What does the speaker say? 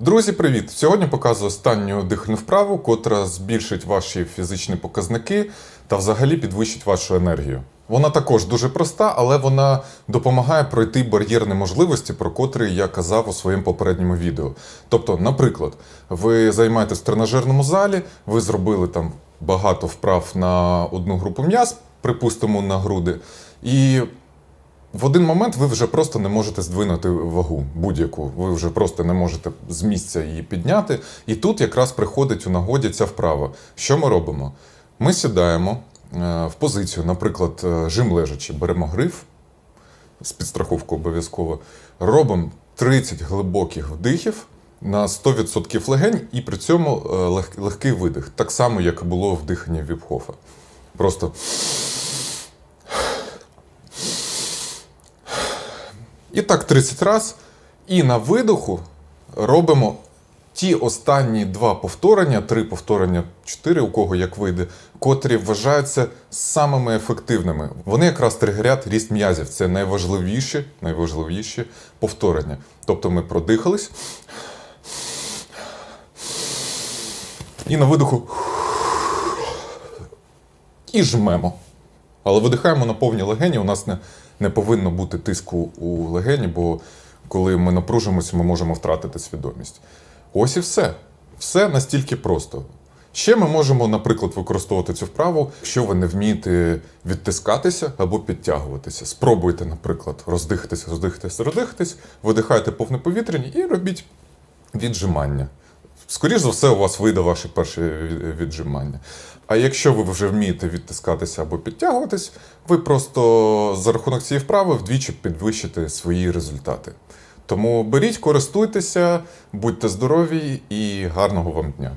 Друзі, привіт! Сьогодні показую останню дихальну вправу, котра збільшить ваші фізичні показники та взагалі підвищить вашу енергію. Вона також дуже проста, але вона допомагає пройти бар'єр неможливості, про котрий я казав у своєму попередньому відео. Тобто, наприклад, ви займаєтесь в тренажерному залі, ви зробили там багато вправ на одну групу м'яз, припустимо, на груди, і в один момент ви вже просто не можете здвинути вагу будь-яку. Ви вже просто не можете з місця її підняти. І тут якраз приходить у нагоді ця вправа. Що ми робимо? Ми сідаємо е, в позицію, наприклад, е, жим лежачи, беремо гриф з підстраховкою обов'язково, робимо 30 глибоких вдихів на 100% легень, і при цьому е, лег- легкий видих, так само, як було в диханні Віпхофа. Просто І так 30 раз. І на видоху робимо ті останні два повторення, три повторення, чотири, у кого як вийде, котрі вважаються самими ефективними. Вони якраз тригерять ріст м'язів. Це найважливіші, найважливіші повторення. Тобто ми продихались. І на видоху. І жмемо. Але видихаємо на повні легені. У нас не, не повинно бути тиску у легені, бо коли ми напружимося, ми можемо втратити свідомість. Ось і все. Все настільки просто. Ще ми можемо, наприклад, використовувати цю вправу, якщо ви не вмієте відтискатися або підтягуватися. Спробуйте, наприклад, роздихатися, роздихатися, роздихатись, видихайте повне повітря і робіть віджимання. Скоріше за все, у вас вийде ваше перше віджимання. А якщо ви вже вмієте відтискатися або підтягуватись, ви просто за рахунок цієї вправи вдвічі підвищите свої результати. Тому беріть, користуйтеся, будьте здорові і гарного вам дня!